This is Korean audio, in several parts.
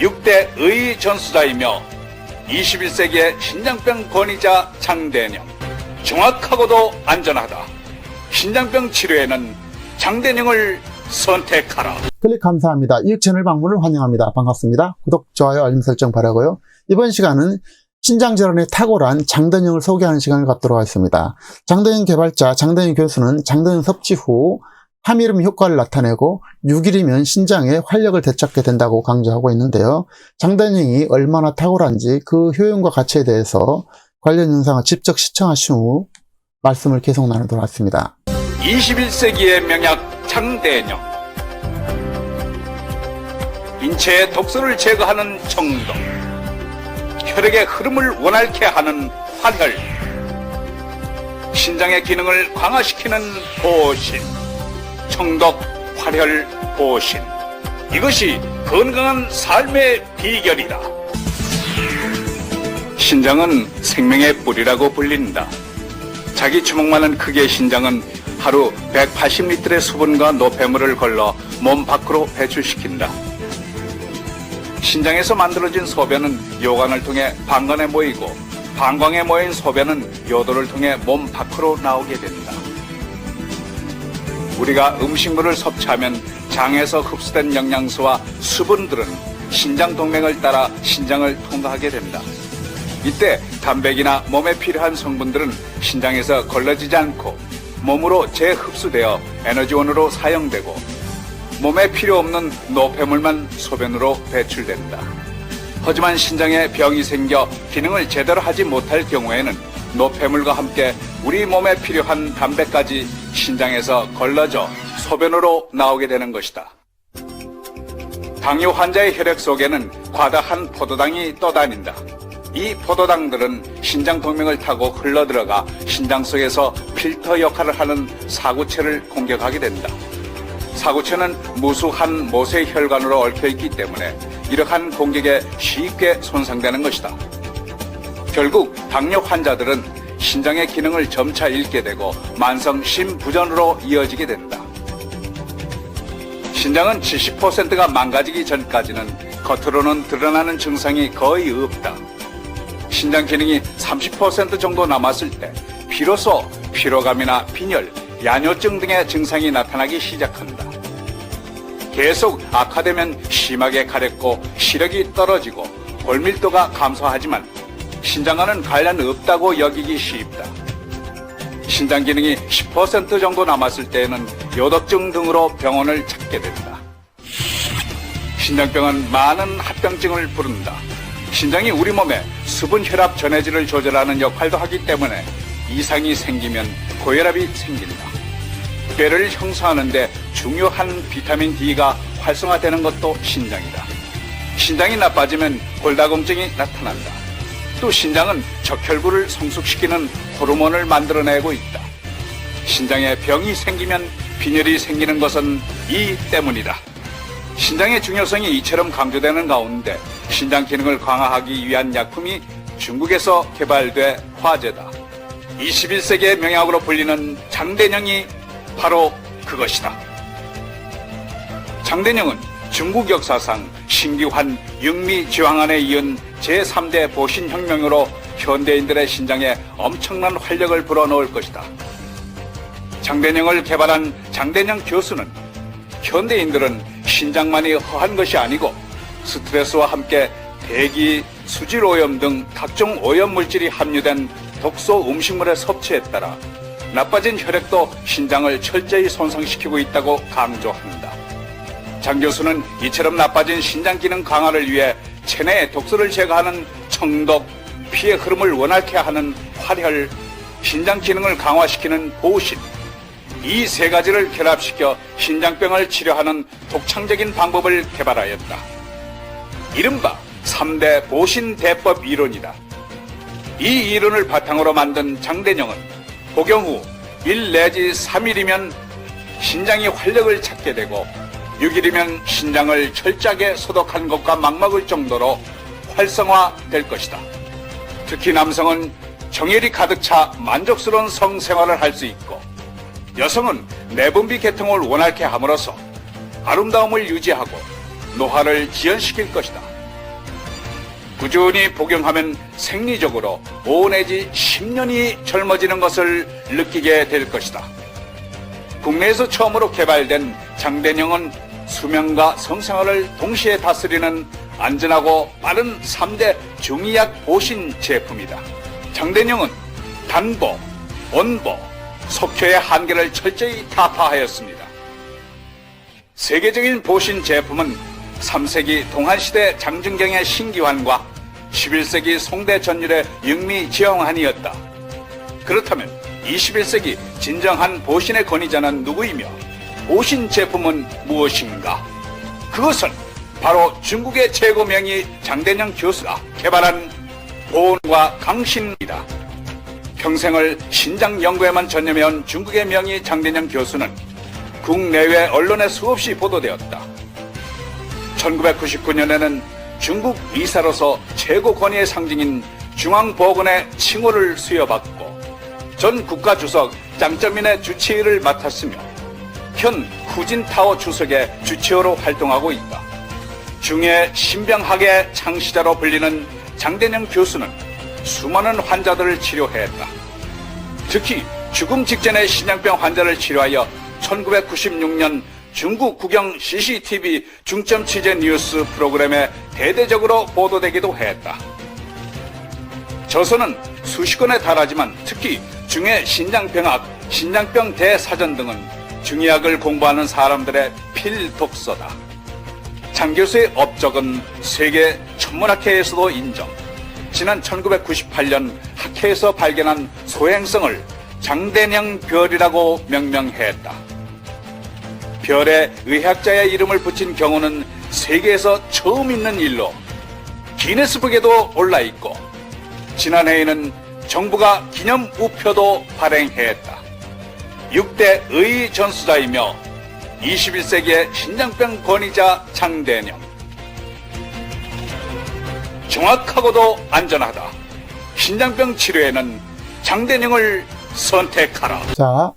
6대 의 전수자이며 21세기의 신장병 권위자 장대영. 정확하고도 안전하다. 신장병 치료에는 장대영을 선택하라. 클릭 감사합니다. 이 채널 방문을 환영합니다. 반갑습니다. 구독, 좋아요, 알림 설정 바라고요. 이번 시간은 신장 질환에 탁월한 장대영을 소개하는 시간을 갖도록 하겠습니다. 장대영 개발자 장대영 교수는 장대영 섭취 후 함이름 효과를 나타내고 6일이면 신장에 활력을 되찾게 된다고 강조하고 있는데요. 장대영이 얼마나 탁월한지 그 효용과 가치에 대해서 관련 영상을 직접 시청하신 후 말씀을 계속 나누도록 하겠습니다. 21세기의 명약 장대영. 인체의 독소를 제거하는 청동. 혈액의 흐름을 원활케 하는 환혈. 신장의 기능을 강화시키는 보신. 청독, 활혈, 보신. 이것이 건강한 삶의 비결이다. 신장은 생명의 뿌리라고 불린다. 자기 주먹만한 크기의 신장은 하루 180리터의 수분과 노폐물을 걸러 몸 밖으로 배출시킨다. 신장에서 만들어진 소변은 요관을 통해 방광에 모이고 방광에 모인 소변은 요도를 통해 몸 밖으로 나오게 된다. 우리가 음식물을 섭취하면 장에서 흡수된 영양소와 수분들은 신장 동맥을 따라 신장을 통과하게 된다. 이때 단백이나 몸에 필요한 성분들은 신장에서 걸러지지 않고 몸으로 재흡수되어 에너지원으로 사용되고 몸에 필요 없는 노폐물만 소변으로 배출된다. 하지만 신장에 병이 생겨 기능을 제대로 하지 못할 경우에는 노폐물과 함께 우리 몸에 필요한 단백까지 신장에서 걸러져 소변으로 나오게 되는 것이다. 당뇨 환자의 혈액 속에는 과다한 포도당이 떠다닌다. 이 포도당들은 신장 동맥을 타고 흘러들어가 신장 속에서 필터 역할을 하는 사구체를 공격하게 된다. 사구체는 무수한 모세 혈관으로 얽혀 있기 때문에 이러한 공격에 쉽게 손상되는 것이다. 결국 당뇨 환자들은 신장의 기능을 점차 잃게 되고 만성 심부전으로 이어지게 된다. 신장은 70%가 망가지기 전까지는 겉으로는 드러나는 증상이 거의 없다. 신장 기능이 30% 정도 남았을 때 비로소 피로감이나 빈혈, 야뇨증 등의 증상이 나타나기 시작한다. 계속 악화되면 심하게 가렵고 시력이 떨어지고 골밀도가 감소하지만 신장과는 관련 없다고 여기기 쉽다. 신장 기능이 10% 정도 남았을 때에는 요독증 등으로 병원을 찾게 된다. 신장병은 많은 합병증을 부른다. 신장이 우리 몸에 수분 혈압 전해질을 조절하는 역할도 하기 때문에 이상이 생기면 고혈압이 생긴다. 뼈를 형성하는데 중요한 비타민 D가 활성화되는 것도 신장이다. 신장이 나빠지면 골다공증이 나타난다. 또 신장은 적혈구를 성숙시키는 호르몬을 만들어내고 있다. 신장에 병이 생기면 빈혈이 생기는 것은 이 때문이다. 신장의 중요성이 이처럼 강조되는 가운데 신장 기능을 강화하기 위한 약품이 중국에서 개발돼 화제다. 21세기의 명약으로 불리는 장대령이 바로 그것이다. 장대령은 중국 역사상 신기환 육미지왕안에 이은 제3대 보신혁명으로 현대인들의 신장에 엄청난 활력을 불어넣을 것이다. 장대령을 개발한 장대령 교수는 현대인들은 신장만이 허한 것이 아니고 스트레스와 함께 대기, 수질 오염 등 각종 오염 물질이 함유된 독소 음식물의 섭취에 따라 나빠진 혈액도 신장을 철저히 손상시키고 있다고 강조한다. 장 교수는 이처럼 나빠진 신장 기능 강화를 위해 체내의 독소를 제거하는 청독, 피의 흐름을 원활케 하는 활혈, 신장 기능을 강화시키는 보신, 이 세 가지를 결합시켜 신장병을 치료하는 독창적인 방법을 개발하였다. 이른바 3대 보신 대법 이론이다. 이 이론을 바탕으로 만든 장대령은 복용 후 1 내지 3일이면 신장이 활력을 찾게 되고 6일이면 신장을 철저하게 소독한 것과 막막을 정도로 활성화될 것이다. 특히 남성은 정열이 가득 차 만족스러운 성생활을 할 수 있고 여성은 내분비 계통을 원활케 함으로써 아름다움을 유지하고 노화를 지연시킬 것이다. 꾸준히 복용하면 생리적으로 5 내지 10년이 젊어지는 것을 느끼게 될 것이다. 국내에서 처음으로 개발된 장대령은 수면과 성생활을 동시에 다스리는 안전하고 빠른 3대 중의약 보신 제품이다. 장대령은 단보, 온보, 속효의 한계를 철저히 타파하였습니다. 세계적인 보신 제품은 3세기 동한시대 장준경의 신기환과 11세기 송대 전율의 영미 지영환이었다. 그렇다면 21세기 진정한 보신의 권위자는 누구이며 보신 제품은 무엇인가? 그것은 바로 중국의 최고 명의 장대영 교수가 개발한 보온과 강신이다. 평생을 신장 연구에만 전념해온 중국의 명의 장대영 교수는 국내외 언론에 수없이 보도되었다. 1999년에는 중국 의사로서 최고 권위의 상징인 중앙보건의 칭호를 수여받고 전 국가주석 짱쩌민의 주치의를 맡았으며 현 후진타오 주석의 주치의로 활동하고 있다. 중해 신병학의 창시자로 불리는 장대영 교수는 수많은 환자들을 치료했다. 특히 죽음 직전의 신장병 환자를 치료하여 1996년 중국 국영 CCTV 중점 취재 뉴스 프로그램에 대대적으로 보도되기도 했다. 저서는 수십 건에 달하지만 특히 중해 신장병학, 신장병 대사전 등은 중의학을 공부하는 사람들의 필독서다. 장 교수의 업적은 세계 천문학회에서도 인정. 지난 1998년 학회에서 발견한 소행성을 장대령 별이라고 명명했다. 별에 의학자의 이름을 붙인 경우는 세계에서 처음 있는 일로 기네스북에도 올라 있고 지난해에는 정부가 기념 우표도 발행했다. 6대 의 전수자이며 21세기의 신장병 권위자 장대령. 정확하고도 안전하다. 신장병 치료에는 장대령을 선택하라. 자,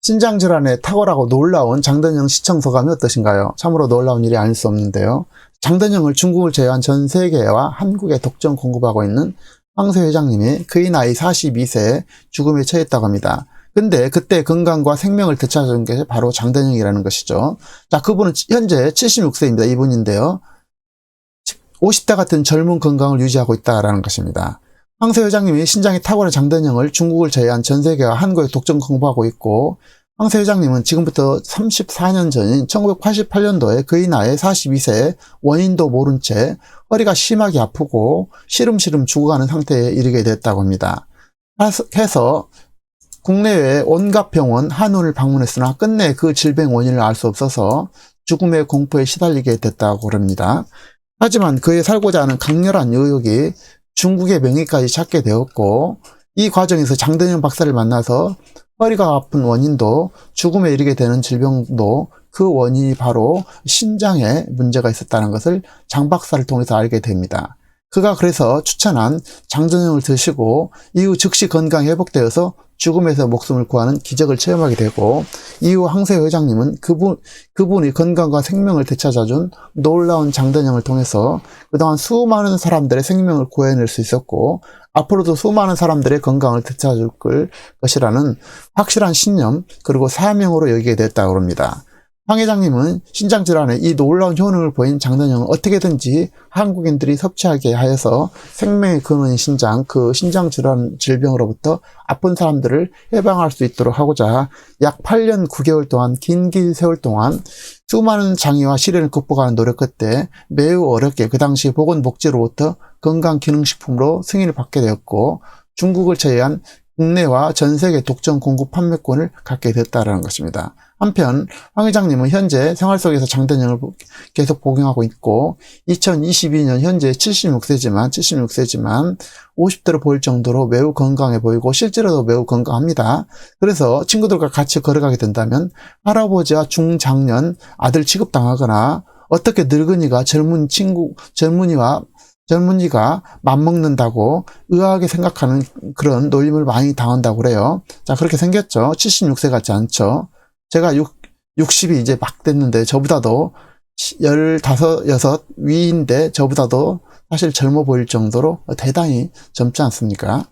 신장 질환에 탁월하고 놀라운 장대영 시청 소감이 어떠신가요? 참으로 놀라운 일이 아닐 수 없는데요. 장대영을 중국을 제외한 전 세계와 한국에 독점 공급하고 있는 황세 회장님이 그의 나이 42세에 죽음에 처했다고 합니다. 근데 그때 건강과 생명을 되찾은 게 바로 장대영이라는 것이죠. 자, 그분은 현재 76세입니다. 이분인데요. 50대 같은 젊은 건강을 유지하고 있다라는 것입니다. 황세 회장님이 신장이 탁월한 장대영을 중국을 제외한 전 세계와 한국에 독점 공부하고 있고 황세 회장님은 지금부터 34년 전인 1988년도에 그의 나이 42세에 원인도 모른 채 허리가 심하게 아프고 시름시름 죽어가는 상태에 이르게 됐다고 합니다. 해서 국내외 온갖 병원, 한의원을 방문했으나 끝내 그 질병 원인을 알 수 없어서 죽음의 공포에 시달리게 됐다고 합니다. 하지만 그의 살고자 하는 강렬한 의욕이 중국의 명예까지 찾게 되었고 이 과정에서 장대현 박사를 만나서 허리가 아픈 원인도 죽음에 이르게 되는 질병도 그 원인이 바로 신장에 문제가 있었다는 것을 장 박사를 통해서 알게 됩니다. 그가 그래서 추천한 장전형을 드시고 이후 즉시 건강 회복되어서 죽음에서 목숨을 구하는 기적을 체험하게 되고 이후 항세 회장님은 그분 그분이 건강과 생명을 되찾아준 놀라운 장전형을 통해서 그동안 수많은 사람들의 생명을 구해낼 수 있었고 앞으로도 수많은 사람들의 건강을 되찾을 것이라는 확실한 신념 그리고 사명으로 여기게 됐다고 합니다. 황 회장님은 신장 질환에 이 놀라운 효능을 보인 장단영을 어떻게든지 한국인들이 섭취하게 하여서 생명의 근원인 신장, 그 신장 질환 질병으로부터 아픈 사람들을 해방할 수 있도록 하고자 약 8년 9개월 동안 긴긴 세월 동안 수많은 장애와 시련을 극복하는 노력 끝에 매우 어렵게 그 당시 보건복지로부터 건강기능식품으로 승인을 받게 되었고 중국을 제외한 국내와 전 세계 독점 공급 판매권을 갖게 됐다는 것입니다. 한편 황 회장님은 현재 생활 속에서 장단형을 계속 복용하고 있고 2022년 현재 76세지만 76세지만 50대로 보일 정도로 매우 건강해 보이고 실제로도 매우 건강합니다. 그래서 친구들과 같이 걸어가게 된다면 할아버지와 중장년 아들 취급당하거나 어떻게 늙은이가 젊은 친구 젊은이와 젊은이가 맘먹는다고 의아하게 생각하는 그런 놀림을 많이 당한다고 그래요. 자, 그렇게 생겼죠. 76세 같지 않죠. 제가 6, 60이 이제 막 됐는데 저보다도 15, 6 위인데 저보다도 사실 젊어 보일 정도로 대단히 젊지 않습니까?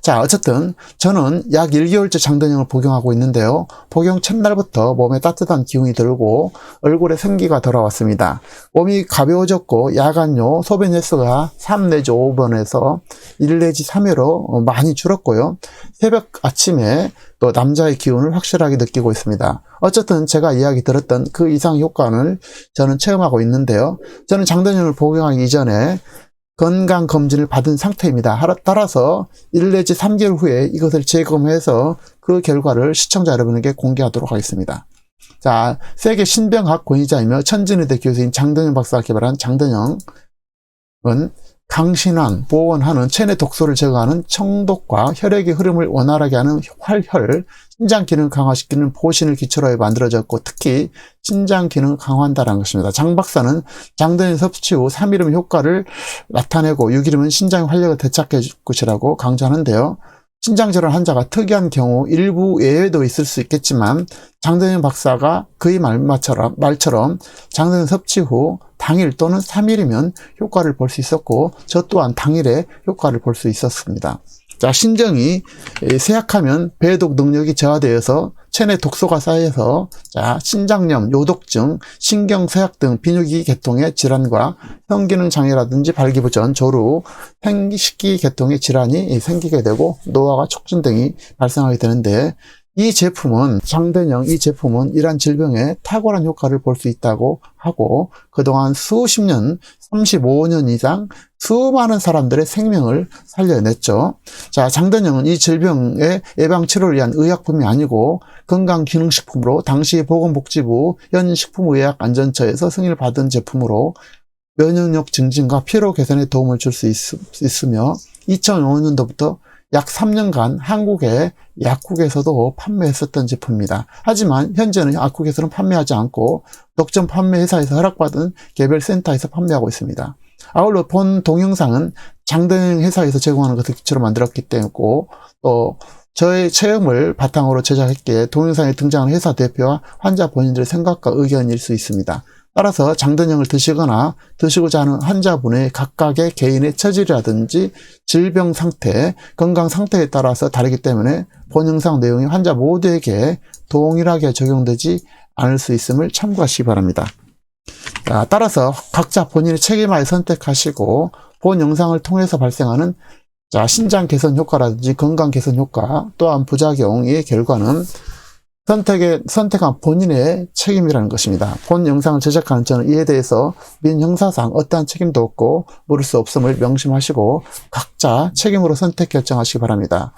자, 어쨌든 저는 약 1개월째 장단형을 복용하고 있는데요. 복용 첫날부터 몸에 따뜻한 기운이 들고 얼굴에 생기가 돌아왔습니다. 몸이 가벼워졌고 야간요 소변 횟수가 3 내지 5번에서 1 내지 3회로 많이 줄었고요. 새벽 아침에 또 남자의 기운을 확실하게 느끼고 있습니다. 어쨌든 제가 이야기 들었던 그 이상 효과를 저는 체험하고 있는데요. 저는 장단형을 복용하기 이전에 건강 검진을 받은 상태입니다. 따라서 1 내지 3개월 후에 이것을 재검해서 그 결과를 시청자 여러분에게 공개하도록 하겠습니다. 자, 세계 신병학 권위자이며 천진의대 교수인 장동영 박사가 개발한 장동영은 강신환, 보원하는 체내 독소를 제거하는 청독과 혈액의 흐름을 원활하게 하는 활혈, 신장 기능 강화시키는 보신을 기초로 해 만들어졌고 특히 신장 기능을 강화한다는 것입니다. 장 박사는 장동영 섭취 후 3일이면 효과를 나타내고 6일이면 신장의 활력을 되찾게 해줄 것이라고 강조하는데요. 신장질환 환자가 특이한 경우 일부 예외도 있을 수 있겠지만 장동영 박사가 그의 말처럼, 말처럼 장동영 섭취 후 당일 또는 3일이면 효과를 볼 수 있었고 저 또한 당일에 효과를 볼 수 있었습니다. 자, 신정이 쇠약하면 배독 능력이 저하되어서 체내 독소가 쌓여서 자, 신장염, 요독증, 신경쇠약 등 비뇨기 계통의 질환과 현기능 장애라든지 발기부전, 조루, 생식기 계통의 질환이 생기게 되고 노화가 촉진 등이 발생하게 되는데 이 제품은 장대령 이 제품은 이러한 질병에 탁월한 효과를 볼 수 있다고 하고 그동안 수십 년, 35년 이상 수많은 사람들의 생명을 살려냈죠. 자, 장대령은 이 질병의 예방 치료를 위한 의약품이 아니고 건강기능식품으로 당시 보건복지부 현식품의약안전처에서 승인을 받은 제품으로 면역력 증진과 피로 개선에 도움을 줄 수 있으며 2005년도부터 약 3년간 한국의 약국에서도 판매했었던 제품입니다. 하지만 현재는 약국에서는 판매하지 않고 독점 판매 회사에서 허락받은 개별 센터에서 판매하고 있습니다. 아울러 본 동영상은 장등 회사에서 제공하는 기초로 만들었기 때문에 또 저의 체험을 바탕으로 제작했기에 동영상에 등장하는 회사 대표와 환자 본인들의 생각과 의견일 수 있습니다. 따라서 장단형을 드시거나 드시고자 하는 환자분의 각각의 개인의 처질이라든지 질병 상태, 건강 상태에 따라서 다르기 때문에 본 영상 내용이 환자 모두에게 동일하게 적용되지 않을 수 있음을 참고하시기 바랍니다. 자, 따라서 각자 본인의 책임하에 선택하시고 본 영상을 통해서 발생하는 자, 신장 개선 효과라든지 건강 개선 효과 또한 부작용의 결과는 선택에, 선택한 본인의 책임이라는 것입니다. 본 영상을 제작하는 저는 이에 대해서 민형사상 어떠한 책임도 없고 물을 수 없음을 명심하시고 각자 책임으로 선택 결정하시기 바랍니다.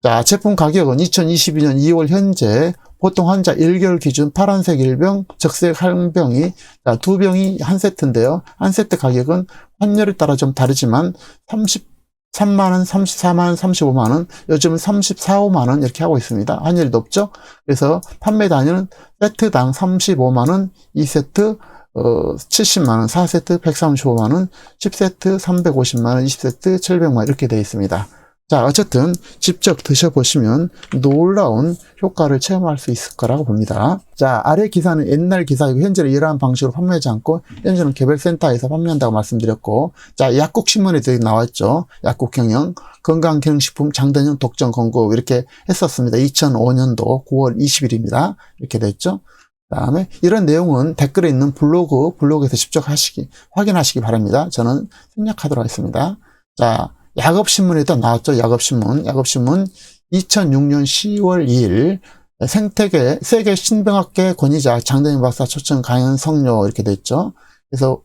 자, 제품 가격은 2022년 2월 현재 보통 환자 1개월 기준 파란색 1병, 적색 한 병이, 자, 두 병이 한 세트인데요. 한 세트 가격은 환율에 따라 좀 다르지만 30 3만원, 34만원, 35만원, 요즘은 34, 5만원 이렇게 하고 있습니다. 환율이 높죠? 그래서 판매 단위는 세트당 35만원, 2세트, 어, 70만원, 4세트 135만원, 10세트 350만원, 20세트 700만원 이렇게 되어 있습니다. 자, 어쨌든 직접 드셔보시면 놀라운 효과를 체험할 수 있을 거라고 봅니다. 자, 아래 기사는 옛날 기사이고 현재는 이러한 방식으로 판매하지 않고 현재는 개별센터에서 판매한다고 말씀드렸고 자, 약국신문에 나왔죠. 약국 경영, 건강기능식품 장단형 독점 권고 이렇게 했었습니다. 2005년도 9월 20일입니다. 이렇게 됐죠. 다음에 이런 내용은 댓글에 있는 블로그, 블로그에서 직접 하시기, 확인하시기 바랍니다. 저는 생략하도록 하겠습니다. 자, 야급신문에도 나왔죠. 야급신문. 야급신문 2006년 10월 2일 생태계 세계 신병학계 권위자 장동인 박사 초청 강연 성료 이렇게 돼 있죠. 그래서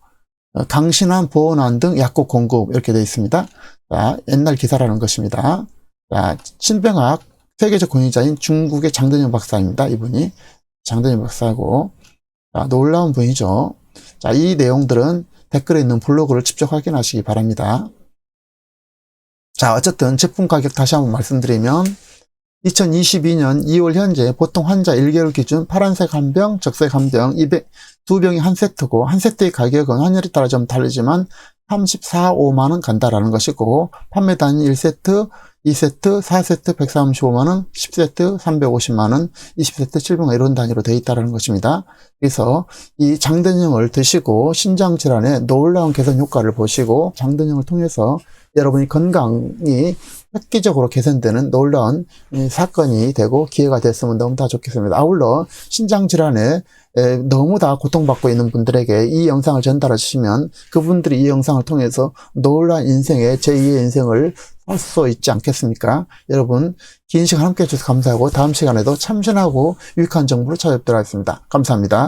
강신한 보온환 등 약국 공급 이렇게 돼 있습니다. 자, 옛날 기사라는 것입니다. 자, 신병학 세계적 권위자인 중국의 장동영 박사입니다. 이분이 장동영 박사고 자, 놀라운 분이죠. 자, 이 내용들은 댓글에 있는 블로그를 직접 확인하시기 바랍니다. 자, 어쨌든 제품 가격 다시 한번 말씀드리면 2022년 2월 현재 보통 환자 1개월 기준 파란색 한 병, 적색 한 병, 200, 두 병이 한 세트고 한 세트의 가격은 환율에 따라 좀 다르지만 34, 5만 원 간다라는 것이고 판매 단위 1세트 2세트, 4세트 135만원, 10세트 350만원, 20세트 700만원 이런 단위로 되어 있다는 것입니다. 그래서 이 장대령을 드시고 신장질환의 놀라운 개선 효과를 보시고 장대령을 통해서 여러분이 건강이 획기적으로 개선되는 놀라운 이 사건이 되고 기회가 됐으면 너무나 좋겠습니다. 아울러 신장 질환에 에, 너무 다 고통받고 있는 분들에게 이 영상을 전달해 주시면 그분들이 이 영상을 통해서 놀라운 인생의 제2의 인생을 살수 있지 않겠습니까? 여러분 긴 시간 함께 해 주셔서 감사하고 다음 시간에도 참신하고 유익한 정보를 찾아뵙도록 하겠습니다. 감사합니다.